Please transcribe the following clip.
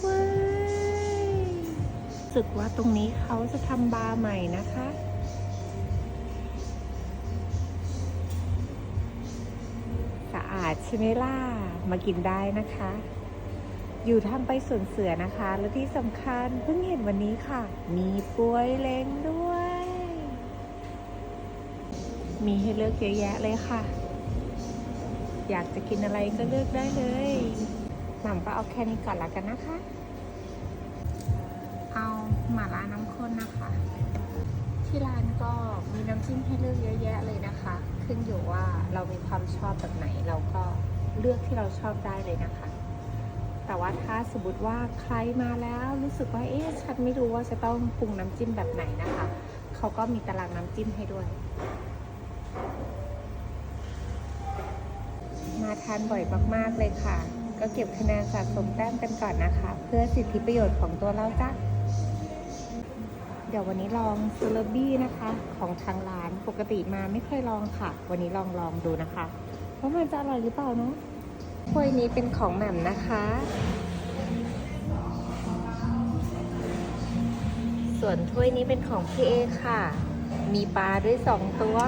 เว้ยสึกว่าตรงนี้เขาจะทำบาร์ใหม่นะคะ สะอาดใช่ไหมล่ะ มากินได้นะคะ อยู่ทำไปสวนเสือนะคะ และที่สำคัญเพิ่งเห็นวันนี้ค่ะ มีป่วยเล้งด้วย มีให้เลือกเยอะแยะเลยค่ะ อยากจะกินอะไรก็เลือกได้เลย หม่ำก็เอาแค่นี้ก่อนละกันนะคะ เอาหม่าล่าน้ำข้นนะคะ ที่ร้านก็มีน้ำจิ้มให้เลือกเยอะแยะเลยนะคะ ขึ้นอยู่ว่าเรามีความชอบแบบไหนเราก็เลือกที่เราชอบได้เลยนะคะ แต่ว่าถ้าสมมติว่าใครมาแล้วรู้สึกว่าเอ๊ะฉันไม่รู้ว่าจะต้องปรุงน้ำจิ้มแบบไหนนะคะเขาก็มีตารางน้ำจิ้มให้ด้วยมาทานบ่อยมาก ๆ เลยค่ะ ก็เก็บคะแนนสะสมแต้มกันก่อนนะคะ เพื่อสิทธิประโยชน์ของตัวเราจ้ะเดี๋ยววันนี้ลองซูเลบี้นะคะ ของทางร้านปกติมาไม่เคยลองค่ะ วันนี้ลองลองดูนะคะว่ามันจะอร่อยหรือเปล่าเนาะถ้วยนี้เป็นของแหม่มนะคะ ส่วนถ้วยนี้เป็นของพี่เอค่ะ มีปลาด้วยสองตัว